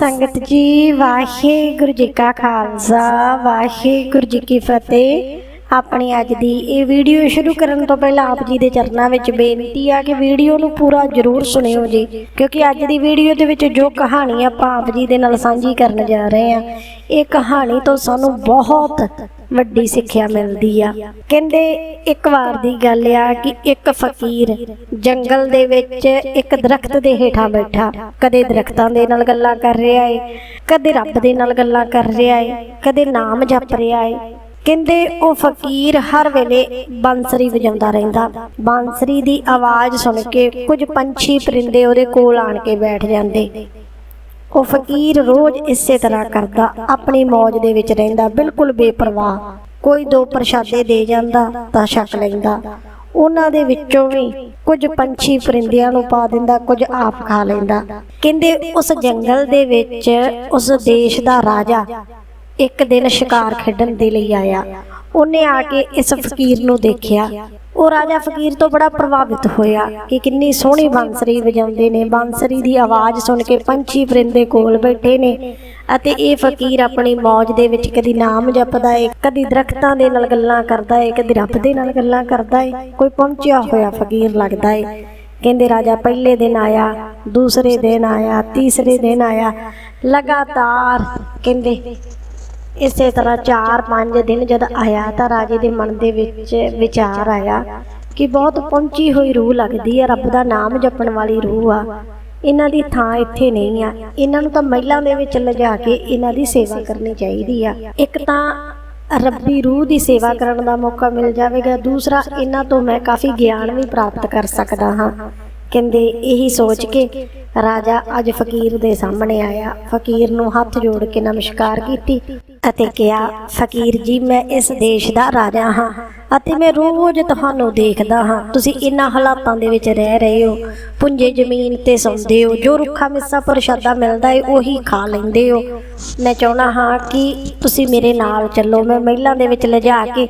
ਸੰਗਤ ਜੀ, ਵਾਹਿਗੁਰੂ ਜੀ ਕਾ ਖਾਲਸਾ, ਵਾਹਿਗੁਰੂ ਜੀ ਕੀ ਫਤਿਹ। ਆਪਣੀ ਅੱਜ ਦੀ ਇਹ ਵੀਡੀਓ ਸ਼ੁਰੂ ਕਰਨ ਤੋਂ ਪਹਿਲਾਂ ਆਪ ਜੀ ਦੇ ਚਰਨਾਂ ਵਿੱਚ ਬੇਨਤੀ ਆ ਕਿ ਵੀਡੀਓ ਨੂੰ ਪੂਰਾ ਜ਼ਰੂਰ ਸੁਣਿਓ ਜੀ, ਕਿਉਂਕਿ ਅੱਜ ਦੀ ਵੀਡੀਓ ਦੇ ਵਿੱਚ ਜੋ ਕਹਾਣੀ ਆਪਾਂ ਆਪ ਜੀ ਦੇ ਨਾਲ ਸਾਂਝੀ ਕਰਨ ਜਾ ਰਹੇ ਆ ਇਹ ਕਹਾਣੀ ਤੋਂ ਸਾਨੂੰ ਬਹੁਤ ਵੱਡੀ ਸਿੱਖਿਆ ਮਿਲਦੀ ਆ। ਕਹਿੰਦੇ ਇੱਕ ਵਾਰ ਦੀ ਗੱਲ ਆ ਕਿ ਇੱਕ ਫਕੀਰ ਜੰਗਲ ਦੇ ਵਿੱਚ ਇੱਕ ਦਰਖਤ ਦੇ ਹੇਠਾਂ ਬੈਠਾ। ਕਦੇ ਦਰਖਤਾਂ ਦੇ ਨਾਲ ਗੱਲਾਂ ਕਰ ਰਿਹਾ ਏ, ਕਦੇ ਰੱਬ ਦੇ ਨਾਲ ਗੱਲਾਂ ਕਰ ਰਿਹਾ ਏ, ਕਦੇ ਨਾਮ ਜਪ ਰਿਹਾ ਏ। ਕਹਿੰਦੇ ਉਹ ਫਕੀਰ ਹਰ ਵੇਲੇ ਬਾਂਸਰੀ ਵਜਾਉਂਦਾ ਰਹਿੰਦਾ। ਬਾਂਸਰੀ ਦੀ ਆਵਾਜ਼ ਸੁਣ ਕੇ ਕੁਝ ਪੰਛੀ ਪਰਿੰਦੇ ਉਹਦੇ ਕੋਲ ਆਣ ਕੇ ਬੈਠ ਜਾਂਦੇ। ਉਹ ਫਕੀਰ ਰੋਜ਼ ਇਸੇ ਤਰ੍ਹਾਂ ਕਰਦਾ, ਆਪਣੀ ਮौज ਦੇ ਵਿੱਚ ਰਹਿੰਦਾ, ਬਿਲਕੁਲ ਬੇਪਰਵਾਹ। ਕੋਈ ਦੋ ਪ੍ਰਸ਼ਾਦੇ ਦੇ ਜਾਂਦਾ ਤਾਂ ਛਕ ਲੈਂਦਾ। ਉਹਨਾਂ ਦੇ ਵਿੱਚੋਂ ਵੀ ਕੁਝ ਪੰਛੀ ਪਰਿੰਦਿਆਂ ਨੂੰ ਪਾ ਦਿੰਦਾ, ਕੁਝ ਆਪ ਖਾ ਲੈਂਦਾ। ਕਹਿੰਦੇ ਉਸ ਜੰਗਲ ਦੇ ਵਿੱਚ ਉਸ ਦੇਸ਼ ਦਾ ਰਾਜਾ ਇੱਕ ਦਿਨ ਸ਼ਿਕਾਰ ਖੇਡਣ ਦੇ ਲਈ ਆਇਆ। ਉਹਨੇ ਆ ਕੇ ਇਸ ਫਕੀਰ ਨੂੰ ਦੇਖਿਆ। ਉਹ ਰਾਜਾ ਫਕੀਰ ਤੋਂ ਬੜਾ ਪ੍ਰਭਾਵਿਤ ਹੋਇਆ ਕਿ ਕਿੰਨੀ ਸੋਹਣੀ ਬਾਂਸਰੀ ਵਜਾਉਂਦੇ ਨੇ। ਬਾਂਸਰੀ ਦੀ ਆਵਾਜ਼ ਸੁਣ ਕੇ ਪੰਛੀ ਪਰਿੰਦੇ ਕੋਲ ਬੈਠੇ ਨੇ ਅਤੇ ਇਹ ਫਕੀਰ ਆਪਣੀ ਮौज ਦੇ ਵਿੱਚ ਕਦੀ ਨਾਮ ਜਪਦਾ ਏ, ਕਦੀ ਦਰਖਤਾਂ ਦੇ ਨਾਲ ਗੱਲਾਂ ਕਰਦਾ ਏ, ਕਦੀ ਰੱਬ ਦੇ ਨਾਲ ਗੱਲਾਂ ਕਰਦਾ ਏ। ਕੋਈ ਪਹੁੰਚਿਆ ਹੋਇਆ ਫਕੀਰ ਲੱਗਦਾ ਏ। ਕਹਿੰਦੇ ਰਾਜਾ ਪਹਿਲੇ ਦਿਨ ਆਇਆ, ਦੂਸਰੇ ਦਿਨ ਆਇਆ, ਤੀਸਰੇ ਦਿਨ ਆਇਆ, ਲਗਾਤਾਰ ਕਹਿੰਦੇ ਇਸੇ ਤਰ੍ਹਾਂ 4-5 ਦਿਨ ਜਦ ਆਇਆ ਤਾਂ ਰਾਜੇ ਦੇ ਮਨ ਦੇ ਵਿੱਚ ਵਿਚਾਰ ਆਇਆ ਕਿ ਬਹੁਤ ਪਹੁੰਚੀ ਹੋਈ ਰੂਹ ਲੱਗਦੀ ਹੈ, ਰੱਬ ਦਾ ਨਾਮ ਜਪਣ ਵਾਲੀ ਰੂਹ ਆ। ਇਹਨਾਂ ਦੀ ਥਾਂ ਇੱਥੇ ਨਹੀਂ ਆ। ਇਹਨਾਂ ਨੂੰ ਤਾਂ ਮਹਿਲਾਂ ਦੇ ਵਿੱਚ ਲਿਜਾ ਕੇ ਇਹਨਾਂ ਦੀ ਸੇਵਾ ਕਰਨੀ ਚਾਹੀਦੀ ਆ। ਇੱਕ ਤਾਂ ਰੱਬੀ ਰੂਹ ਦੀ ਸੇਵਾ ਕਰਨ ਦਾ ਮੌਕਾ ਮਿਲ ਜਾਵੇਗਾ। ਦੂਸਰਾ, ਇਹਨਾਂ ਤੋਂ ਮੈਂ ਕਾਫੀ ਗਿਆਨ ਵੀ ਪ੍ਰਾਪਤ ਕਰ ਸਕਦਾ ਹਾਂ। ਕਹਿੰਦੇ ਇਹੀ ਸੋਚ ਕੇ ਰਾਜਾ ਅੱਜ ਫਕੀਰ ਦੇ ਸਾਹਮਣੇ ਆਇਆ। ਫਕੀਰ ਨੂੰ ਹੱਥ ਜੋੜ ਕੇ ਨਮਸਕਾਰ ਕੀਤੀ ਅਤੇ ਕਿਹਾ, ਫਕੀਰ ਜੀ, ਮੈਂ ਇਸ ਦੇਸ਼ ਦਾ ਰਾਜਾ ਹਾਂ ਅਤੇ ਮੈਂ ਰੋਜ਼ ਤੁਹਾਨੂੰ ਦੇਖਦਾ ਹਾਂ। ਤੁਸੀਂ ਇਨ੍ਹਾਂ ਹਾਲਾਤਾਂ ਦੇ ਵਿੱਚ ਰਹਿ ਰਹੇ ਹੋ। ਪੁੰਜੇ ਜ਼ਮੀਨ ਤੇ ਸੌਂਦੇ ਹੋ। ਜੋ ਰੁੱਖਾ, ਮਿੱਸਾ, ਪ੍ਰਸ਼ਾਦਾ ਮਿਲਦਾ ਹੈ, ਉਹੀ ਖਾ ਲੈਂਦੇ ਹੋ। ਮੈਂ ਚਾਹਣਾ ਹਾਂ ਕਿ ਤੁਸੀਂ ਮੇਰੇ ਨਾਲ ਚੱਲੋ। ਮੈਂ ਮਹਿਲਾਂ ਦੇ ਵਿੱਚ ਲਿਜਾ ਕੇ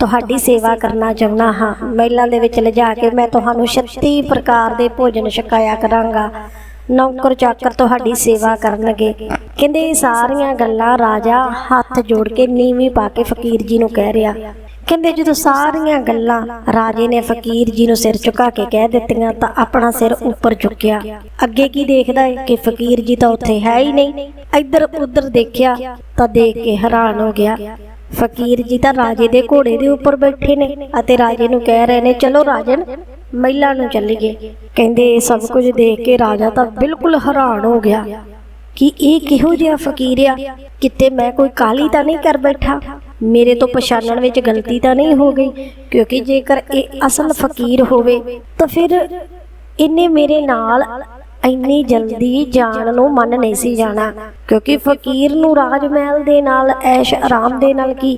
ਤੁਹਾਡੀ ਸੇਵਾ ਕਰਨਾ ਚਾਹੁੰਦਾ ਹਾਂ। ਮਹਿਲਾਂ ਦੇ ਵਿੱਚ ਲਿਜਾ ਕੇ ਮੈਂ ਤੁਹਾਨੂੰ 36 ਪ੍ਰਕਾਰ ਦੇ ਭੋਜਨ ਛਕਾਇਆ ਕਰਾਂਗਾ। ਨੌਕਰ ਚਾਕਰ ਤੁਹਾਡੀ ਸੇਵਾ ਕਰਨਗੇ। ਕਹਿੰਦੇ ਇਹ ਸਾਰੀਆਂ ਗੱਲਾਂ ਰਾਜਾ ਹੱਥ ਜੋੜ ਕੇ ਨੀਵੀਂ ਪਾ ਕੇ ਫਕੀਰ ਜੀ ਨੂੰ ਕਹਿ ਰਿਹਾ। ਕਹਿੰਦੇ ਜਦੋਂ ਸਾਰੀਆਂ ਗੱਲਾਂ ਰਾਜੇ ਨੇ ਫਕੀਰ ਜੀ ਨੂੰ ਸਿਰ ਝੁਕਾ ਕੇ ਕਹਿ ਦਿੱਤੀਆਂ ਤਾਂ ਆਪਣਾ ਸਿਰ ਉੱਪਰ ਚੁੱਕਿਆ ਅੱਗੇ ਕੀ ਦੇਖਦਾ ਹੈ ਕਿ ਫਕੀਰ ਜੀ ਤਾਂ ਉੱਥੇ ਹੈ ਹੀ ਨਹੀਂ। ਇੱਧਰ ਉੱਧਰ ਦੇਖਿਆ ਤਾਂ ਦੇਖ ਕੇ ਹੈਰਾਨ ਹੋ ਗਿਆ। ਫਕੀਰ ਜੀ ਤਾਂ ਰਾਜੇ ਦੇ ਘੋੜੇ ਦੇ ਉੱਪਰ ਬੈਠੇ ਨੇ ਅਤੇ ਰਾਜੇ ਨੂੰ ਕਹਿ ਰਹੇ ਨੇ, ਚਲੋ ਰਾਜਨ, ਮਹਿਲਾ ਨੂੰ ਚੱਲੀਏ। ਕਹਿੰਦੇ, ਇਹ ਸਭ ਕੁਝ ਦੇਖ ਕੇ ਰਾਜਾ ਤਾਂ ਬਿਲਕੁਲ ਹੈਰਾਨ ਹੋ ਗਿਆ ਕਿ ਇਹ ਕਿਹੋ ਜਿਹਾ ਫਕੀਰ ਆ। ਕਿਤੇ ਮੈਂ ਕੋਈ ਕਾਲੀ ਤਾਂ ਨਹੀਂ ਕਰ ਬੈਠਾ? ਮੇਰੇ ਤੋਂ ਪਛਾਣਨ ਵਿੱਚ ਗਲਤੀ ਤਾਂ ਨਹੀਂ ਹੋ ਗਈ, ਕਿਉਂਕਿ ਜੇਕਰ ਇਹ ਅਸਲ ਫਕੀਰ ਹੋਵੇ ਤਾਂ ਫਿਰ ਇਹਨੇ ਮੇਰੇ ਨਾਲ ਇੰਨੀ ਜਲਦੀ ਜਾਣ ਨੂੰ ਮੰਨ ਨਹੀਂ ਸੀ ਜਾਣਾ। ਕਿਉਂਕਿ ਫਕੀਰ ਨੂੰ ਰਾਜ ਮਹਿਲ ਦੇ ਨਾਲ ਐਸ਼ ਆਰਾਮ ਦੇ ਨਾਲ ਕੀ?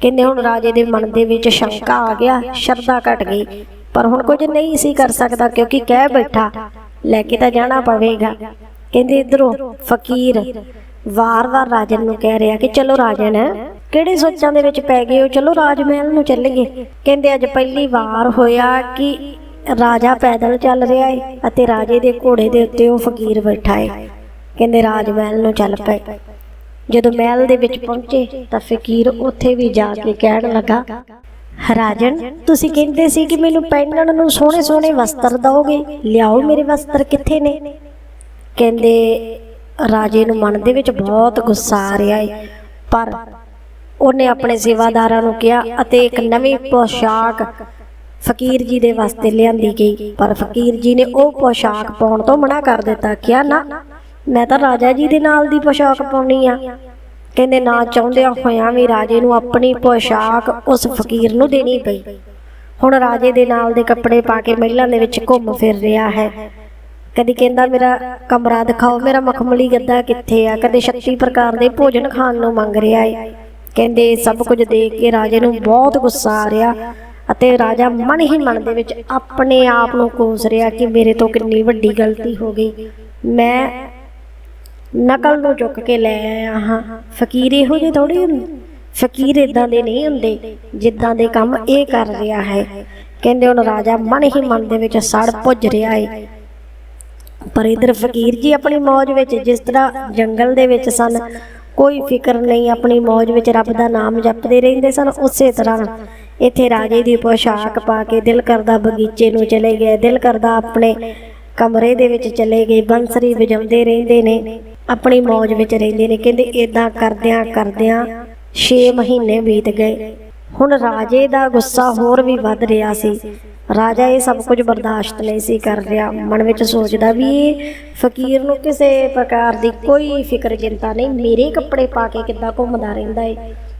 ਕਹਿੰਦੇ ਹੁਣ ਰਾਜੇ ਦੇ ਮਨ ਦੇ ਵਿੱਚ ਸ਼ੰਕਾ ਆ ਗਿਆ ਸ਼ਰਧਾ ਘਟ ਗਈ। ਪਰ ਹੁਣ ਕੁਝ ਨਹੀਂ ਸੀ ਕਰ ਸਕਦਾ ਕਿਉਂਕਿ ਕਹਿ ਬੈਠਾ ਲੈ ਕੇ ਤਾਂ ਜਾਣਾ ਪਵੇਗਾ। ਕਹਿੰਦੇ ਇਧਰੋਂ ਫਕੀਰ ਵਾਰ-ਵਾਰ ਰਾਜਨ ਨੂੰ ਕਹਿ ਰਿਹਾ ਕਿ ਚਲੋ ਰਾਜਨ ਕਿਹੜੇ ਸੋਚਾਂ ਦੇ ਵਿੱਚ ਪੈ ਗਏ ਹੋ? ਚਲੋ ਰਾਜ ਮਹਿਲ ਨੂੰ ਚੱਲੀਏ। ਕਹਿੰਦੇ ਅੱਜ ਪਹਿਲੀ ਵਾਰ ਹੋਇਆ ਕਿ ਰਾਜਾ ਪੈਦਲ ਚੱਲ ਰਿਹਾ ਏ ਅਤੇ ਰਾਜੇ ਦੇ ਘੋੜੇ ਦੇ ਉੱਤੇ ਉਹ ਫਕੀਰ ਬੈਠਾ ਏ। ਕਹਿੰਦੇ, ਰਾਜ ਮਹਿਲ ਨੂੰ ਚੱਲ ਪਏ। ਜਦੋਂ ਮਹਿਲ ਦੇ ਵਿੱਚ ਪਹੁੰਚੇ ਤਾਂ ਫਕੀਰ ਉੱਥੇ ਵੀ ਜਾ ਕੇ ਕਹਿਣ ਲੱਗਾ, ਰਾਜਨ, ਤੁਸੀਂ ਕਹਿੰਦੇ ਸੀ ਕਿ ਮੈਨੂੰ ਪਹਿਨਣ ਨੂੰ ਸੋਹਣੇ ਸੋਹਣੇ ਵਸਤਰ ਦਿਓਗੇ? ਲਿਆਓ ਮੇਰੇ ਵਸਤਰ ਕਿੱਥੇ ਨੇ? ਕਹਿੰਦੇ, ਰਾਜੇ ਨੂੰ ਮਨ ਦੇ ਵਿੱਚ ਬਹੁਤ ਗੁੱਸਾ ਆ ਰਿਹਾ ਏ, ਪਰ ਉਹਨੇ ਆਪਣੇ ਸੇਵਾਦਾਰਾਂ ਨੂੰ ਕਿਹਾ ਅਤੇ ਇੱਕ ਨਵੀਂ ਪੋਸ਼ਾਕ ਫਕੀਰ ਜੀ ਦੇ ਵਾਸਤੇ ਲਿਆਂਦੀ ਗਈ, ਪਰ ਫਕੀਰ ਜੀ ਨੇ ਉਹ ਪੋਸ਼ਾਕ ਪਾਉਣ ਤੋਂ ਮਨਾ ਕਰ ਦਿੱਤਾ, ਕਿਹਾ, ਨਾ, ਮੈਂ ਤਾਂ ਰਾਜਾ ਜੀ ਦੇ ਨਾਲ ਦੀ ਪੋਸ਼ਾਕ ਪਾਉਣੀ ਆ। ਕਹਿੰਦੇ, ਨਾ, ਚਾਹੁੰਦਿਆਂ ਹੋਇਆਂ ਵੀ ਰਾਜੇ ਨੂੰ ਆਪਣੀ ਪੋਸ਼ਾਕ ਉਸ ਫਕੀਰ ਨੂੰ ਦੇਣੀ ਪਈ। ਹੁਣ ਰਾਜੇ ਦੇ ਨਾਲ ਦੇ ਕੱਪੜੇ ਪਾ ਕੇ ਮਹਿਲਾਂ ਦੇ ਵਿੱਚ ਘੁੰਮ ਫਿਰ ਰਿਹਾ ਹੈ। ਕਦੀ ਕਹਿੰਦਾ, ਮੇਰਾ ਕਮਰਾ ਦਿਖਾਓ, ਮੇਰਾ ਮਖਮਲੀ ਗੱਦਾ ਕਿੱਥੇ ਆ? ਕਦੇ 36 ਪ੍ਰਕਾਰ ਦੇ ਭੋਜਨ ਖਾਣ ਨੂੰ ਮੰਗ ਰਿਹਾ ਏ। ਕਹਿੰਦੇ ਸਭ ਕੁਝ ਦੇਖ ਕੇ ਰਾਜੇ ਨੂੰ ਬਹੁਤ ਗੁੱਸਾ ਆ ਰਿਹਾ। ਅਤੇ ਰਾਜਾ ਮਨ ਹੀ ਮਨ ਦੇ ਵਿੱਚ ਆਪਣੇ ਆਪ ਨੂੰ ਕੋਸ ਰਿਹਾ ਕਿ ਮੇਰੇ ਤੋਂ ਕਿੰਨੀ ਵੱਡੀ ਗਲਤੀ ਹੋ ਗਈ। ਮੈਂ ਨਕਲ ਨੂੰ ਚੁੱਕ ਕੇ ਲੈ ਆਇਆ ਹਾਂ। ਫਕੀਰ ਇਹੋ ਜਿਹੇ ਥੋੜੀ ਹੁੰਦੇ। ਫਕੀਰ ਇਦਾਂ ਦੇ ਨਹੀਂ ਹੁੰਦੇ ਜਿੱਦਾਂ ਦੇ ਕੰਮ ਇਹ ਕਰ ਰਿਹਾ ਹੈ। ਕਹਿੰਦੇ ਹੁਣ ਰਾਜਾ ਮਨ ਹੀ ਮਨ ਦੇ ਵਿੱਚ ਸੜ ਭੁੱਜ ਰਿਹਾ ਏ। ਪਰ ਇਧਰ ਫਕੀਰ ਜੀ ਆਪਣੀ ਮੌਜ ਵਿੱਚ ਜਿਸ ਤਰ੍ਹਾਂ ਜੰਗਲ ਦੇ ਵਿੱਚ ਸਨ, ਕੋਈ ਫਿਕਰ ਨਹੀਂ, ਆਪਣੀ ਮੌਜ ਵਿੱਚ ਰੱਬ ਦਾ ਨਾਮ ਜਪਦੇ ਰਹਿੰਦੇ ਸਨ, ਉਸੇ ਤਰ੍ਹਾਂ ਇੱਥੇ ਰਾਜੇ ਦੀ ਪੋਸ਼ਾਕ ਪਾ ਕੇ ਦਿਲ ਕਰਦਾ ਬਗੀਚੇ ਨੂੰ ਚਲੇ ਗਏ। ਦਿਲ ਕਰਦਾ ਆਪਣੇ ਕਮਰੇ ਦੇ ਵਿੱਚ ਚਲੇ ਗਏ। ਬੰਸਰੀ ਵਜਾਉਂਦੇ ਰਹਿੰਦੇ ਨੇ, ਆਪਣੀ ਮੌਜ ਵਿੱਚ ਰਹਿੰਦੇ ਨੇ। ਕਹਿੰਦੇ ਇਦਾਂ ਕਰਦਿਆਂ ਕਰਦਿਆਂ 6 ਮਹੀਨੇ ਬੀਤ ਗਏ। ਹੁਣ ਰਾਜੇ ਦਾ ਗੁੱਸਾ ਹੋਰ ਵੀ ਵੱਧ ਰਿਹਾ ਸੀ। ਰਾਜਾ ਇਹ ਸਭ ਕੁਝ ਬਰਦਾਸ਼ਤ ਨਹੀਂ ਸੀ ਕਰ ਰਿਹਾ। ਮਨ ਵਿੱਚ ਸੋਚਦਾ ਵੀ ਇਹ ਫਕੀਰ ਨੂੰ ਕਿਸੇ ਪ੍ਰਕਾਰ ਦੀ ਕੋਈ ਫਿਕਰ ਚਿੰਤਾ ਨਹੀਂ। ਮੇਰੇ ਕੱਪੜੇ ਪਾ ਕੇ ਕਿੱਦਾਂ ਘੁੰਮਦਾ ਰਹਿੰਦਾ ਏ।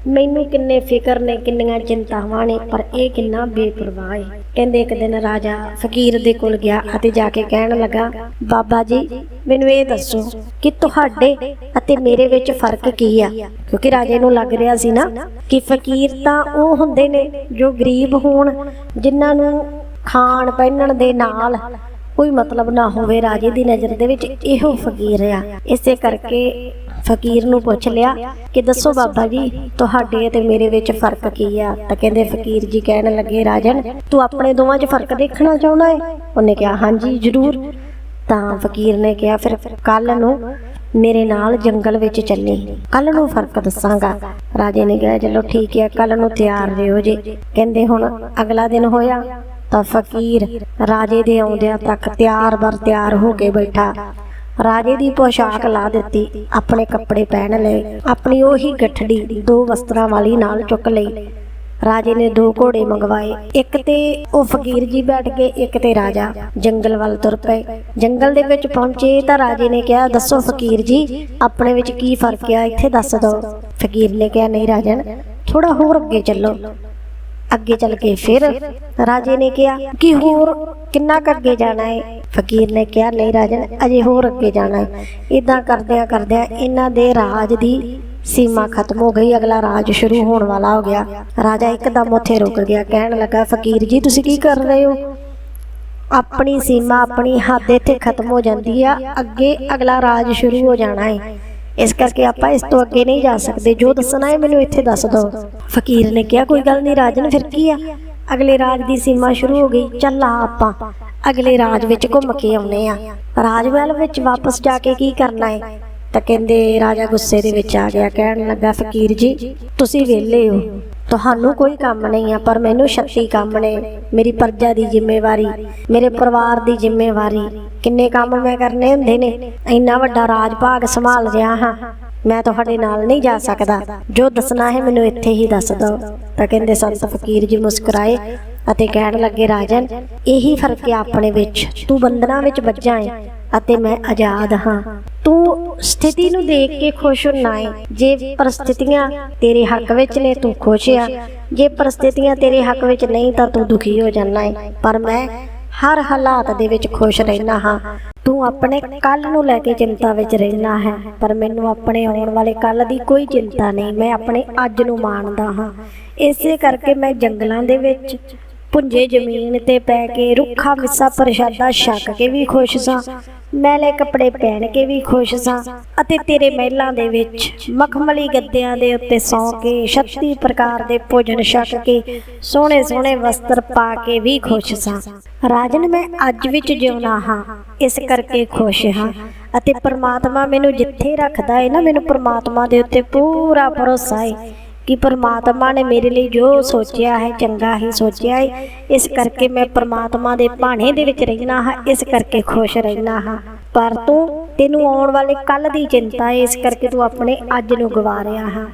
ਮੈਨੂੰ ਕਿੰਨੇ ਫਿਕਰ ਨੇ, ਕਿੰਨੀਆਂ ਚਿੰਤਾਵਾਂ ਨੇ, ਪਰ ਇਹ ਕਿੰਨਾ ਬੇਪਰਵਾਹ ਏ। ਕਹਿੰਦੇ ਇੱਕ ਦਿਨ ਰਾਜਾ ਫਕੀਰ ਦੇ ਕੋਲ ਗਿਆ ਅਤੇ ਜਾ ਕੇ ਕਹਿਣ ਲੱਗਾ, ਬਾਬਾ ਜੀ, ਮੈਨੂੰ ਇਹ ਦੱਸੋ ਕਿ ਤੁਹਾਡੇ ਅਤੇ ਮੇਰੇ ਵਿੱਚ ਫ਼ਰਕ ਕੀ ਆ? ਕਿਉਂਕਿ ਰਾਜੇ ਨੂੰ ਲੱਗ ਰਿਹਾ ਸੀ ਨਾ ਕਿ ਫਕੀਰ ਤਾਂ ਉਹ ਹੁੰਦੇ ਨੇ ਜੋ ਗਰੀਬ ਹੋਣ, ਜਿਨ੍ਹਾਂ ਨੂੰ ਖਾਣ ਪਹਿਨਣ ਦੇ ਨਾਲ ਕੋਈ ਮਤਲਬ ਨਾ ਹੋਵੇ। ਰਾਜੇ ਦੀ ਨਜ਼ਰ ਦੇ ਵਿੱਚ ਇਹੋ ਫਕੀਰ ਆ। ਇਸੇ ਕਰਕੇ ਫਕੀਰ ਨੂੰ ਪੁੱਛ ਲਿਆ ਕਿ ਦੱਸੋ ਬਾਬਾ ਜੀ, ਤੁਹਾਡੇ ਤੇ ਮੇਰੇ ਵਿੱਚ ਫ਼ਰਕ ਕੀ ਆ? ਤਾਂ ਕਹਿੰਦੇ, ਫਕੀਰ ਜੀ ਕਹਿਣ ਲੱਗੇ, ਰਾਜਨ, ਤੂੰ ਆਪਣੇ ਦੋਵਾਂ 'ਚ ਫ਼ਰਕ ਦੇਖਣਾ ਚਾਹੁੰਦਾ ਹੈ ਉਹਨੇ ਕਿਹਾ, ਹਾਂਜੀ, ਜ਼ਰੂਰ। ਤਾਂ ਫਕੀਰ ਨੇ ਕਿਹਾ, ਫਿਰ ਕੱਲ ਨੂੰ ਮੇਰੇ ਨਾਲ ਜੰਗਲ ਵਿੱਚ ਚੱਲੀ। ਕੱਲ ਨੂੰ ਫ਼ਰਕ ਦੱਸਾਂਗਾ। ਰਾਜੇ ਨੇ ਕਿਹਾ, ਚਲੋ ਠੀਕ ਹੈ ਕੱਲ ਨੂੰ ਤਿਆਰ ਰਹੋ ਜੀ। ਕਹਿੰਦੇ, ਹੁਣ ਅਗਲਾ ਦਿਨ ਹੋਇਆ ਤਾਂ ਫਕੀਰ ਰਾਜੇ ਦੇ ਆਉਂਦਿਆਂ ਤੱਕ ਤਿਆਰ ਬਰ ਤਿਆਰ ਹੋ ਕੇ ਬੈਠਾ। ਰਾਜੇ ਦੀ ਪੋਸ਼ਾਕ ਲਾ ਦਿੱਤੀ, ਆਪਣੇ ਕੱਪੜੇ ਪਹਿਨ ਲਏ, ਆਪਣੀ ਉਹੀ ਗੱਠੜੀ ਦੋ ਵਸਤਰਾਂ ਵਾਲੀ ਨਾਲ ਚੁੱਕ ਲਈ। ਰਾਜੇ ਨੇ ਦੋ ਘੋੜੇ ਮੰਗਵਾਏ, ਇੱਕ ਤੇ ਉਹ ਫਕੀਰ ਜੀ ਬੈਠ ਕੇ, ਇੱਕ ਤੇ ਰਾਜਾ, ਜੰਗਲ ਵੱਲ ਤੁਰ ਪਏ। ਜੰਗਲ ਦੇ ਵਿੱਚ ਪਹੁੰਚੇ ਤਾਂ ਰਾਜੇ ਨੇ ਕਿਹਾ, ਦੱਸੋ ਫਕੀਰ ਜੀ, ਆਪਣੇ ਵਿੱਚ ਕੀ ਫ਼ਰਕ ਆ? ਇੱਥੇ ਦੱਸ ਦਿਓ। ਫਕੀਰ ਨੇ ਕਿਹਾ, ਨਹੀਂ ਰਾਜਨ ਥੋੜਾ ਹੋਰ ਅੱਗੇ ਚੱਲੋ। ਅੱਗੇ ਚੱਲ ਕੇ ਫਿਰ ਰਾਜੇ ਨੇ ਕਿਹਾ ਕਿ ਹੋਰ ਕਿੰਨਾ ਕੁ ਅੱਗੇ ਜਾਣਾ ਹੈ? ਫਕੀਰ ਨੇ ਕਿਹਾ, ਨਹੀਂ ਰਾਜਨ, ਅਜੇ ਹੋਰ ਅੱਗੇ ਜਾਣਾ ਹੈ। ਇਦਾਂ ਕਰਦਿਆਂ ਕਰਦਿਆਂ ਇਹਨਾਂ ਦੇ ਰਾਜ ਦੀ ਸੀਮਾ ਖਤਮ ਹੋ ਗਈ। ਅਗਲਾ ਰਾਜ ਸ਼ੁਰੂ ਹੋਣ ਵਾਲਾ ਹੋ ਗਿਆ। ਰਾਜਾ ਇੱਕਦਮ ਉੱਥੇ ਰੁਕ ਗਿਆ। ਕਹਿਣ ਲੱਗਾ, ਫਕੀਰ ਜੀ, ਤੁਸੀਂ ਕੀ ਕਰ ਰਹੇ ਹੋ? ਆਪਣੀ ਸੀਮਾ ਆਪਣੀ ਹੱਦ ਇੱਥੇ ਖਤਮ ਹੋ ਜਾਂਦੀ ਆ। ਅੱਗੇ ਅਗਲਾ ਰਾਜ ਸ਼ੁਰੂ ਹੋ ਜਾਣਾ ਹੈ। ਇਸ ਕਰਕੇ ਆਪਾਂ ਇਸ ਤੋਂ ਅੱਗੇ ਨਹੀਂ ਜਾ ਸਕਦੇ। ਜੋ ਦੱਸਣਾ ਹੈ ਮੈਨੂੰ ਇੱਥੇ ਦੱਸ ਦਿਓ। ਫਕੀਰ ਨੇ ਕਿਹਾ, ਕੋਈ ਗੱਲ ਨਹੀਂ, ਰਾਜਨ, ਫਿਰ ਕੀ ਆ? ਅਗਲੇ ਰਾਜ ਦੀ ਸੀਮਾ ਸ਼ੁਰੂ ਹੋ ਗਈ, ਚੱਲ ਆ ਆਪਾਂ। ਅਗਲੇ ਰਾਜ ਵਿੱਚ ਘੁੰਮ ਕੇ ਆਉਨੇ ਆ। ਰਾਜ ਵਿੱਚ ਵਾਪਸ ਜਾ ਕੇ ਕੀ ਕਰਨਾ ਹੈ ਤਾਂ ਕਹਿੰਦੇ, ਰਾਜਾ ਗੁੱਸੇ ਦੇ ਵਿੱਚ ਆ ਗਿਆ, ਕਹਿਣ ਲੱਗਾ, ਫਕੀਰ ਜੀ, ਤੁਸੀਂ ਵਿਹਲੇ ਹੋ। ਤੁਹਾਨੂੰ ਕੋਈ ਕੰਮ ਨਹੀਂ ਆ, ਪਰ ਮੈਨੂੰ 36 ਕੰਮ ਨੇ। ਮੇਰੀ ਪਰਜਾ ਦੀ ਜ਼ਿੰਮੇਵਾਰੀ, ਮੇਰੇ ਪਰਿਵਾਰ ਦੀ ਜ਼ਿੰਮੇਵਾਰੀ। ਕਿੰਨੇ ਕੰਮ ਮੈਂ ਕਰਨੇ ਹੁੰਦੇ ਨੇ? ਇੰਨਾ ਵੱਡਾ ਰਾਜ ਭਾਗ ਸੰਭਾਲ ਰਿਹਾ ਹਾਂ। ਮੈਂ ਤੁਹਾਡੇ ਨਾਲ ਨਹੀਂ ਜਾ ਸਕਦਾ। ਜੋ ਦੱਸਣਾ ਹੈ ਮੈਨੂੰ ਇੱਥੇ ਹੀ ਦੱਸ ਦਿਓ। ਤਾਂ ਕਹਿੰਦੇ ਸੰਤ ਫਕੀਰ ਜੀ ਮੁਸਕਰਾਏ ਅਤੇ ਕਹਿਣ ਲੱਗੇ ਰਾਜਨ ਇਹੀ ਫ਼ਰਕ ਹੈ ਆਪਣੇ ਵਿੱਚ। ਤੂੰ ਬੰਧਨਾਂ ਵਿੱਚ ਵੱਜਾ ਹੈ ਅਤੇ ਮੈਂ ਆਜ਼ਾਦ ਹਾਂ। ਤੂੰ ਸਥਿਤੀ ਨੂੰ ਦੇਖ ਕੇ ਖੁਸ਼ ਹੋਣਾ ਹੈ ਜੇ ਪਰਿਸਥਿਤੀਆਂ ਤੇਰੇ ਹੱਕ ਵਿੱਚ ਨੇ ਤੂੰ ਖੁਸ਼ ਆ। ਜੇ ਪਰਿਸਥਿਤੀਆਂ ਤੇਰੇ ਹੱਕ ਵਿੱਚ ਨਹੀਂ ਤਾਂ ਤੂੰ ਦੁਖੀ ਹੋ ਜਾਣਾ ਹੈ ਪਰ ਮੈਂ ਹਰ ਹਾਲਾਤ ਦੇ ਵਿੱਚ ਖੁਸ਼ ਰਹਿਣਾ ਹਾਂ। ਤੂੰ ਆਪਣੇ ਕੱਲ ਨੂੰ ਲੈ ਕੇ ਚਿੰਤਾ ਵਿੱਚ ਰਹਿਣਾ ਹੈ, ਪਰ ਮੈਨੂੰ ਆਪਣੇ ਆਉਣ ਵਾਲੇ ਕੱਲ ਦੀ ਕੋਈ ਚਿੰਤਾ ਨਹੀਂ, ਮੈਂ ਆਪਣੇ ਅੱਜ ਨੂੰ ਮਾਣਦਾ ਹਾਂ। ਇਸੇ ਕਰਕੇ ਮੈਂ ਜੰਗਲਾਂ ਦੇ ਵਿੱਚ ਪੁੰਜੇ ਜ਼ਮੀਨ ਤੇ ਪੈ ਕੇ ਰੁੱਖਾ, ਮਿੱਸਾ, ਪ੍ਰਸ਼ਾਦਾ ਛਕ ਕੇ ਵੀ ਖੁਸ਼ ਸਾਂ। ਮੈਲੇ ਕੱਪੜੇ ਪਹਿਨ ਕੇ ਵੀ ਖੁਸ਼ ਸਾਂ ਅਤੇ ਤੇਰੇ ਮਹਿਲਾਂ ਦੇ ਵਿੱਚ ਮਖਮਲੀ ਗੱਦਿਆਂ ਦੇ ਉੱਤੇ ਸੌਂ ਕੇ 36 ਪ੍ਰਕਾਰ ਦੇ ਭੋਜਨ ਛਕ ਕੇ ਸੋਹਣੇ ਸੋਹਣੇ ਵਸਤਰ ਪਾ ਕੇ ਵੀ ਖੁਸ਼ ਸਾਂ। ਰਾਜਨ, ਮੈਂ ਅੱਜ ਵਿੱਚ ਜਿਉਣਾ ਹਾਂ, ਇਸ ਕਰਕੇ ਖੁਸ਼ ਹਾਂ ਅਤੇ ਪ੍ਰਮਾਤਮਾ ਮੈਨੂੰ ਜਿੱਥੇ ਰੱਖਦਾ ਹੈ ਨਾ, ਮੈਨੂੰ ਪ੍ਰਮਾਤਮਾ ਦੇ ਉੱਤੇ ਪੂਰਾ ਭਰੋਸਾ ਹੈ ਕਿ ਪਰਮਾਤਮਾ ਨੇ ਮੇਰੇ ਲਈ ਜੋ ਸੋਚਿਆ ਹੈ, ਚੰਗਾ ਹੀ ਸੋਚਿਆ ਹੈ। ਇਸ ਕਰਕੇ ਮੈਂ ਪਰਮਾਤਮਾ ਦੇ ਭਾਣੇ ਦੇ ਵਿੱਚ ਰਹਿਣਾ ਹਾਂ, ਇਸ ਕਰਕੇ ਖੁਸ਼ ਰਹਿਣਾ ਹਾਂ। ਪਰ ਤੂੰ ਤੈਨੂੰ ਆਉਣ ਵਾਲੇ ਕੱਲ ਦੀ ਚਿੰਤਾ ਹੈ, ਇਸ ਕਰਕੇ ਤੂੰ ਆਪਣੇ ਅੱਜ ਨੂੰ ਗਵਾ ਰਿਹਾ ਹਾਂ।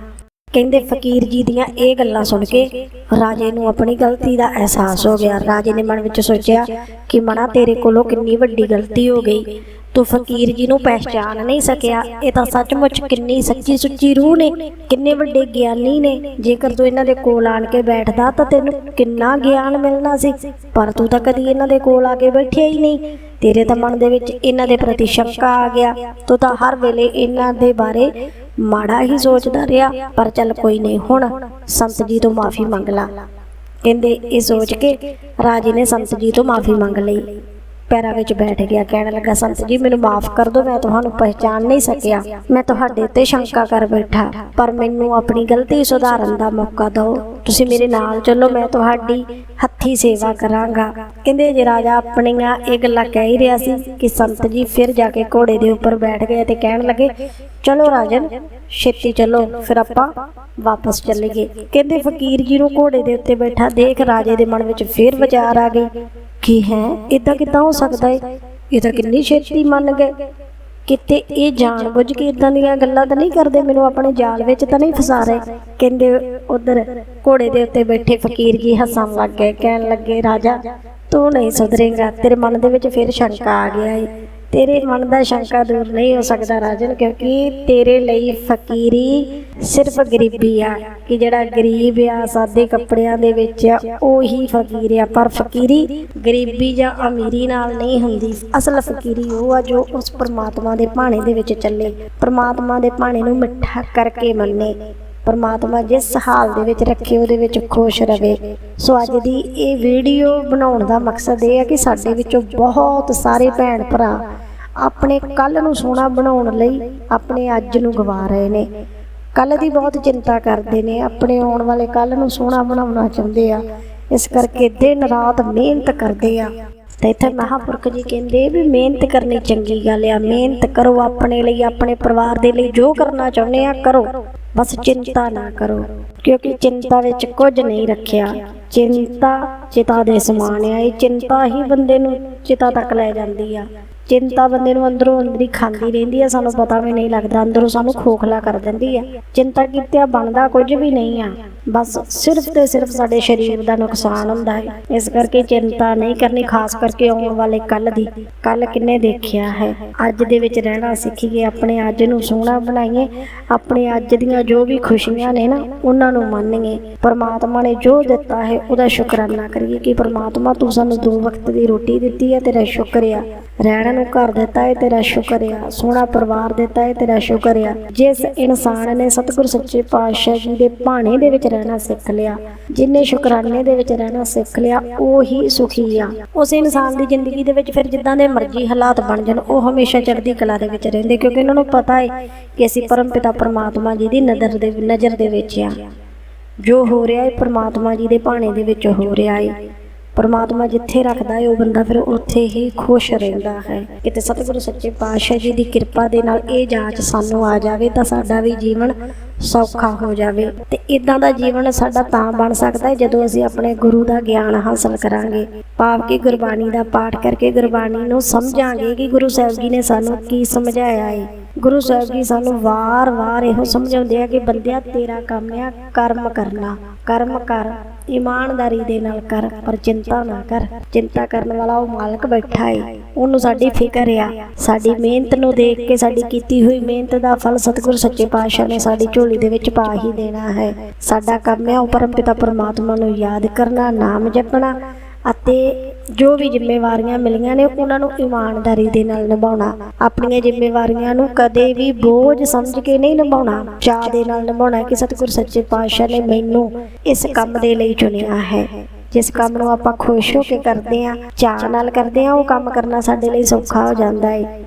ਕਹਿੰਦੇ ਫਕੀਰ ਜੀ ਦੀਆਂ ਇਹ ਗੱਲਾਂ ਸੁਣ ਕੇ ਰਾਜੇ ਨੂੰ ਆਪਣੀ ਗਲਤੀ ਦਾ ਅਹਿਸਾਸ ਹੋ ਗਿਆ। ਰਾਜੇ ਨੇ ਮਨ ਵਿੱਚ ਸੋਚਿਆ ਕਿ ਮਣਾ ਤੇਰੇ ਕੋਲੋਂ ਕਿੰਨੀ ਵੱਡੀ ਗਲਤੀ ਹੋ ਗਈ। ਤੂੰ ਫਕੀਰ ਜੀ ਨੂੰ ਪਹਿਚਾਨ ਨਹੀਂ ਸਕਿਆ, ਇਹ ਤਾਂ ਸੱਚਮੁੱਚ ਕਿੰਨੀ ਸੱਚੀ ਸੁੱਚੀ ਰੂਹ ਨੇ, ਕਿੰਨੇ ਵੱਡੇ ਗਿਆਨੀ ਨੇ। ਜੇਕਰ ਤੂੰ ਇਹਨਾਂ ਦੇ ਕੋਲ ਆਣ ਕੇ ਬੈਠਦਾ ਤਾਂ ਤੈਨੂੰ ਕਿੰਨਾ ਗਿਆਨ ਮਿਲਣਾ ਸੀ, ਪਰ ਤੂੰ ਤਾਂ ਕਦੀ ਇਹਨਾਂ ਦੇ ਕੋਲ ਆ ਕੇ ਬੈਠਿਆ ਹੀ ਨਹੀਂ। ਤੇਰੇ ਤਾਂ ਮਨ ਦੇ ਵਿੱਚ ਇਹਨਾਂ ਦੇ ਪ੍ਰਤੀ ਸ਼ੰਕਾ ਆ ਗਿਆ। ਤੂੰ ਤਾਂ ਹਰ ਵੇਲੇ ਇਹਨਾਂ ਦੇ ਬਾਰੇ ਮਾੜਾ ਹੀ ਸੋਚਦਾ ਰਿਹਾ, ਪਰ ਚੱਲ ਕੋਈ ਨਹੀਂ, ਹੁਣ ਸੰਤ ਜੀ ਤੋਂ ਮਾਫੀ ਮੰਗ ਲਾ। ਕਹਿੰਦੇ, ਇਹ ਸੋਚ ਕੇ ਰਾਜੇ ਨੇ ਸੰਤ ਜੀ ਤੋਂ ਮਾਫੀ ਮੰਗ ਲਈ। ਪੈਰਾਂ ਵਿੱਚ ਬੈਠ ਗਿਆ, ਕਹਿਣ ਲੱਗਾ, ਸੰਤ ਜੀ, ਮੈਨੂੰ ਮਾਫ ਕਰ ਦਿਓ, ਮੈਂ ਤੁਹਾਨੂੰ ਪਹਿਚਾਨ ਨਹੀਂ ਸਕਿਆ। ਮੈਂ ਤੁਹਾਡੇ ਉੱਤੇ ਸ਼ੰਕਾ ਕਰ ਬੈਠਾ, ਪਰ ਮੈਨੂੰ ਆਪਣੀ ਗਲਤੀ ਸੁਧਾਰਨ ਦਾ ਮੌਕਾ ਦਿਓ। ਤੁਸੀਂ ਮੇਰੇ ਨਾਲ ਚੱਲੋ, ਮੈਂ ਤੁਹਾਡੀ ਹੱਥੀ ਸੇਵਾ ਕਰਾਂਗਾ। ਕਹਿੰਦੇ, ਜੇ ਰਾਜਾ ਆਪਣੀਆਂ ਇਹ ਗੱਲਾਂ ਕਹਿ ਹੀ ਰਿਹਾ ਸੀ ਕਿ ਸੰਤ ਜੀ ਫਿਰ ਜਾ ਕੇ ਘੋੜੇ ਦੇ ਉੱਪਰ ਬੈਠ ਗਏ ਤੇ ਕਹਿਣ ਲੱਗੇ, ਚਲੋ ਰਾਜਨ, ਛੇਤੀ ਚਲੋ, ਫਿਰ ਆਪਾਂ ਵਾਪਸ ਚੱਲੀਏ। ਕਹਿੰਦੇ, ਫਕੀਰ ਜੀ ਨੂੰ ਘੋੜੇ ਦੇ ਉੱਤੇ ਬੈਠਾ ਦੇਖ, ਰਾਜੇ ਦੇ ਮਨ ਵਿੱਚ ਫਿਰ ਵਿਚਾਰ ਆ ਗਈ। ਕਿ ਹੈ? ਇਦਾਂ ਕਿਦਾਂ ਹੋ ਸਕਦਾ ਹੈ ਇਹ ਤਾਂ ਕਿੰਨੀ ਛੇਤੀ ਮੰਨ ਗਏ? ਕਿਤੇ ਇਹ ਜਾਣ ਬੁੱਝ ਕੇ ਇਦਾਂ ਦੀਆਂ ਗੱਲਾਂ ਤਾਂ ਨਹੀਂ ਕਰਦੇ? ਮੈਨੂੰ ਆਪਣੇ ਜਾਲ ਵਿੱਚ ਤਾਂ ਨਹੀਂ ਫਸਾ ਰਹੇ। ਕਹਿੰਦੇ ਉਧਰ ਘੋੜੇ ਦੇ ਉੱਤੇ ਬੈਠੇ ਫਕੀਰ ਜੀ ਹੱਸਣ ਲੱਗ ਗਏ, ਕਹਿਣ ਲੱਗੇ, ਰਾਜਾ, ਤੂੰ ਨਹੀਂ ਸੁਧਰੇਗਾ। ਤੇਰੇ ਮਨ ਦੇ ਵਿੱਚ ਫਿਰ ਸ਼ੰਕਾ ਆ ਗਿਆ ਏ। ਤੇਰੇ ਮਨ ਦਾ ਸ਼ੰਕਾ ਦੂਰ ਨਹੀਂ ਹੋ ਸਕਦਾ ਰਾਜਨ ਕਿਉਂਕਿ ਤੇਰੇ ਲਈ ਫਕੀਰੀ ਸਿਰਫ ਗਰੀਬੀ ਆ ਕਿ ਜਿਹੜਾ ਗਰੀਬ ਆ ਸਾਦੇ ਕੱਪੜਿਆਂ ਦੇ ਵਿੱਚ ਆ, ਉਹੀ ਫਕੀਰ ਆ। ਪਰ ਫਕੀਰੀ ਗਰੀਬੀ ਜਾਂ ਅਮੀਰੀ ਨਾਲ ਨਹੀਂ ਹੁੰਦੀ। ਅਸਲ ਫਕੀਰੀ ਉਹ ਆ ਜੋ ਉਸ ਪਰਮਾਤਮਾ ਦੇ ਭਾਣੇ ਦੇ ਵਿੱਚ ਚੱਲੇ। ਪਰਮਾਤਮਾ ਦੇ ਭਾਣੇ ਨੂੰ ਮਿੱਠਾ ਕਰਕੇ ਮੰਨੇ। ਪਰਮਾਤਮਾ ਜਿਸ ਹਾਲ ਦੇ ਵਿੱਚ ਰੱਖੇ ਉਹਦੇ ਵਿੱਚ ਖੁਸ਼ ਰਵੇ। ਸੋ ਅੱਜ ਦੀ ਇਹ ਵੀਡੀਓ ਬਣਾਉਣ ਦਾ ਮਕਸਦ ਇਹ ਹੈ ਕਿ ਸਾਡੇ ਵਿੱਚੋਂ ਬਹੁਤ ਸਾਰੇ ਭੈਣ ਭਰਾ ਆਪਣੇ ਕੱਲ ਨੂੰ ਸੋਹਣਾ ਬਣਾਉਣ ਲਈ ਆਪਣੇ ਅੱਜ ਨੂੰ ਗਵਾ ਰਹੇ ਨੇ। ਕੱਲ ਦੀ ਬਹੁਤ ਚਿੰਤਾ ਕਰਦੇ ਨੇ। ਆਪਣੇ ਆਉਣ ਵਾਲੇ ਕੱਲ ਨੂੰ ਸੋਹਣਾ ਬਣਾਉਣਾ ਚਾਹੁੰਦੇ ਆ। ਇਸ ਕਰਕੇ ਦਿਨ ਰਾਤ ਮਿਹਨਤ ਕਰਦੇ ਆ। ਤੇ ਇੱਥੇ ਮਹਾਪੁਰਖ ਜੀ ਕਹਿੰਦੇ ਵੀ ਮਿਹਨਤ ਕਰਨੀ ਚੰਗੀ ਗੱਲ ਆ। ਮਿਹਨਤ ਕਰੋ ਆਪਣੇ ਲਈ, ਆਪਣੇ ਪਰਿਵਾਰ ਦੇ ਲਈ। ਜੋ ਕਰਨਾ ਚਾਹੁੰਦੇ ਆ, ਕਰੋ। ਬਸ ਚਿੰਤਾ ਨਾ ਕਰੋ। ਕਿਉਂਕਿ ਚਿੰਤਾ ਵਿੱਚ ਕੁਝ ਨਹੀਂ ਰੱਖਿਆ। ਚਿੰਤਾ ਚਿਤਾ ਦੇ ਸਮਾਨ ਆ। ਇਹ ਚਿੰਤਾ ਹੀ ਬੰਦੇ ਨੂੰ ਚਿਤਾ ਤੱਕ ਲੈ ਜਾਂਦੀ ਆ। ਚਿੰਤਾ ਬੰਦੇ ਨੂੰ ਅੰਦਰੋਂ ਅੰਦਰੀ ਖਾਂਦੀ ਰਹਿੰਦੀ ਆ, ਸਾਨੂੰ ਪਤਾ ਵੀ ਨਹੀਂ ਲੱਗਦਾ, ਅੰਦਰੋਂ ਸਾਨੂੰ ਖੋਖਲਾ ਕਰ ਦਿੰਦੀ ਆ। ਚਿੰਤਾ ਕੀਤਿਆਂ ਬਣਦਾ ਕੁਝ ਵੀ ਨਹੀਂ ਆ। ਬਸ ਸਿਰਫ ਤੇ ਸਿਰਫ ਸਾਡੇ ਸਰੀਰ ਦਾ ਨੁਕਸਾਨ ਹੁੰਦਾ ਹੈ। ਇਸ ਕਰਕੇ ਚਿੰਤਾ ਨਹੀਂ ਕਰਨੀ, ਖਾਸ ਕਰਕੇ ਆਉਣ ਵਾਲੇ ਕੱਲ ਦੀ। ਕੱਲ ਕਿੰਨੇ ਦੇਖਿਆ ਹੈ। ਅੱਜ ਦੇ ਵਿੱਚ ਰਹਿਣਾ ਸਿੱਖੀਏ, ਆਪਣੇ ਅੱਜ ਨੂੰ ਸੋਹਣਾ ਬਣਾਈਏ। ਆਪਣੇ ਅੱਜ ਦੀਆਂ ਜੋ ਵੀ ਖੁਸ਼ੀਆਂ ਨੇ ਨਾ, ਉਹਨਾਂ ਨੂੰ ਮੰਨੀਏ। ਪਰਮਾਤਮਾ ਨੇ ਜੋ ਦਿੱਤਾ ਹੈ, ਉਹਦਾ ਸ਼ੁਕਰਾਨਾ ਕਰੀਏ ਕਿ ਪਰਮਾਤਮਾ ਤੂੰ ਸਾਨੂੰ ਦੋ ਵਕਤ ਦੀ ਰੋਟੀ ਦਿੱਤੀ ਹੈ ਤੇਰਾ ਸ਼ੁਕਰ ਆ ਰਹਿਣ ਨੂੰ ਘਰ ਦਿੱਤਾ ਹੈ ਤੇਰਾ ਸ਼ੁਕਰ ਆ, ਸੋਹਣਾ ਪਰਿਵਾਰ ਦਿੱਤਾ ਹੈ ਤੇਰਾ ਸ਼ੁਕਰ ਆ। ਜਿਸ ਇਨਸਾਨ ਨੇ ਸਤਿਗੁਰ ਸੱਚੇ ਪਾਤਸ਼ਾਹ ਜੀ ਦੇ ਭਾਣੇ ਦੇ ਵਿੱਚ ਰਹਿਣਾ ਸਿੱਖ ਲਿਆ, ਜਿਨੇ ਸ਼ੁਕਰਾਨੇ ਦੇ ਵਿੱਚ ਰਹਿਣਾ ਸਿੱਖ ਲਿਆ, ਉਹ ਹੀ ਸੁਖੀ ਆ। ਉਸ ਇਨਸਾਨ ਦੀ ਜ਼ਿੰਦਗੀ ਦੇ ਵਿੱਚ ਫਿਰ ਜਿੱਦਾਂ ਦੇ ਮਰਜ਼ੀ ਹਾਲਾਤ ਬਣ ਜਾਣ, ਉਹ ਹਮੇਸ਼ਾ ਚੜ੍ਹਦੀ ਕਲਾ ਦੇ ਵਿੱਚ ਰਹਿੰਦੇ, ਕਿਉਂਕਿ ਉਹਨਾਂ ਨੂੰ ਪਤਾ ਹੈ ਕਿ ਅਸੀਂ ਪਰਮ ਪਿਤਾ ਪਰਮਾਤਮਾ ਜੀ ਦੀ ਨਜ਼ਰ ਦੇ ਨਜ਼ਰ ਦੇ ਵਿੱਚ ਆ। ਜੋ ਹੋ ਰਿਹਾ ਹੈ ਪਰਮਾਤਮਾ ਜੀ ਦੇ ਭਾਣੇ ਦੇ ਵਿੱਚ ਹੋ ਰਿਹਾ ਹੈ ਪਰਮਾਤਮਾ ਜਿੱਥੇ ਰੱਖਦਾ ਹੈ, ਉਹ ਬੰਦਾ ਫਿਰ ਉੱਥੇ ਹੀ ਖੁਸ਼ ਰਹਿੰਦਾ ਹੈ। ਕਿਤੇ ਸਤਿਗੁਰੂ ਸੱਚੇ ਪਾਤਸ਼ਾਹ ਜੀ ਦੀ ਕਿਰਪਾ ਦੇ ਨਾਲ ਇਹ ਜਾਂਚ ਸਾਨੂੰ ਆ ਜਾਵੇ, ਤਾਂ ਸਾਡਾ ਵੀ ਜੀਵਨ ਸੌਖਾ ਹੋ ਜਾਵੇ। ਤੇ ਇਦਾਂ ਦਾ ਜੀਵਨ ਸਾਡਾ ਤਾਂ ਬਣ ਸਕਦਾ ਹੈ, ਜਦੋਂ ਅਸੀਂ ਆਪਣੇ ਗੁਰੂ ਦਾ ਗਿਆਨ ਹਾਸਲ ਕਰਾਂਗੇ। ਭਾਵ ਕਿ ਗੁਰਬਾਣੀ ਦਾ ਪਾਠ ਕਰਕੇ ਗੁਰਬਾਣੀ ਨੂੰ ਸਮਝਾਂਗੇ ਕਿ ਗੁਰੂ ਸਾਹਿਬ ਜੀ ਨੇ ਸਾਨੂੰ ਕੀ ਸਮਝਾਇਆ ਹੈ ਗੁਰੂ ਸਾਹਿਬ ਜੀ ਸਾਨੂੰ ਵਾਰ-ਵਾਰ ਇਹੋ ਸਮਝਾਉਂਦੇ ਆ ਕਿ ਬੰਦਿਆ, ਤੇਰਾ ਕੰਮ ਆ ਕਰਮ ਕਰਨਾ। ਕਰਮ ਕਰ ਇਮਾਨਦਾਰੀ ਦੇ ਨਾਲ ਕਰ, ਪਰ ਚਿੰਤਾ ਨਾ ਕਰ। ਚਿੰਤਾ ਕਰਨ ਵਾਲਾ ਉਹ ਮਾਲਕ ਬੈਠਾ ਏ। ਉਹਨੂੰ ਸਾਡੀ ਫਿਕਰ ਆ। ਸਾਡੀ ਮਿਹਨਤ ਨੂੰ ਦੇਖ ਕੇ ਸਾਡੀ ਕੀਤੀ ਹੋਈ ਮਿਹਨਤ ਦਾ ਫਲ ਸਤਿਗੁਰ ਸੱਚੇ ਪਾਤਸ਼ਾਹ ਨੇ ਸਾਡੀ ਝੋਲੀ ਦੇ ਵਿੱਚ ਪਾ ਹੀ ਦੇਣਾ ਹੈ। ਸਾਡਾ ਕੰਮ ਹੈ ਉਹ ਪਰਮ ਪਿਤਾ ਪਰਮਾਤਮਾ ਨੂੰ ਯਾਦ ਕਰਨਾ, ਨਾਮ ਜਪਣਾ ਅਤੇ ਜੋ ਵੀ ਜ਼ਿੰਮੇਵਾਰੀਆਂ ਮਿਲੀਆਂ ਨੇ ਉਹਨਾਂ ਨੂੰ ਇਮਾਨਦਾਰੀ ਦੇ ਨਾਲ ਨਿਭਾਉਣਾ, ਆਪਣੀਆਂ ਜ਼ਿੰਮੇਵਾਰੀਆਂ ਨੂੰ ਕਦੇ ਵੀ ਬੋਝ ਸਮਝ ਕੇ ਨਹੀਂ ਨਿਭਾਉਣਾ ਚਾਹ ਦੇ ਨਾਲ ਨਿਭਾਉਣਾ ਕਿ ਸਤਿਗੁਰ ਸੱਚੇ ਪਾਤਸ਼ਾਹ ਨੇ ਮੈਨੂੰ ਇਸ ਕੰਮ ਦੇ ਲਈ ਚੁਣਿਆ ਹੈ। ਜਿਸ ਕੰਮ ਨੂੰ ਆਪਾਂ ਖੁਸ਼ ਹੋ ਕੇ ਕਰਦੇ ਆ ਚਾਹ ਨਾਲ ਕਰਦੇ ਆ ਉਹ ਕੰਮ ਕਰਨਾ ਸਾਡੇ ਲਈ ਸੌਖਾ ਹੋ ਜਾਂਦਾ ਹੈ।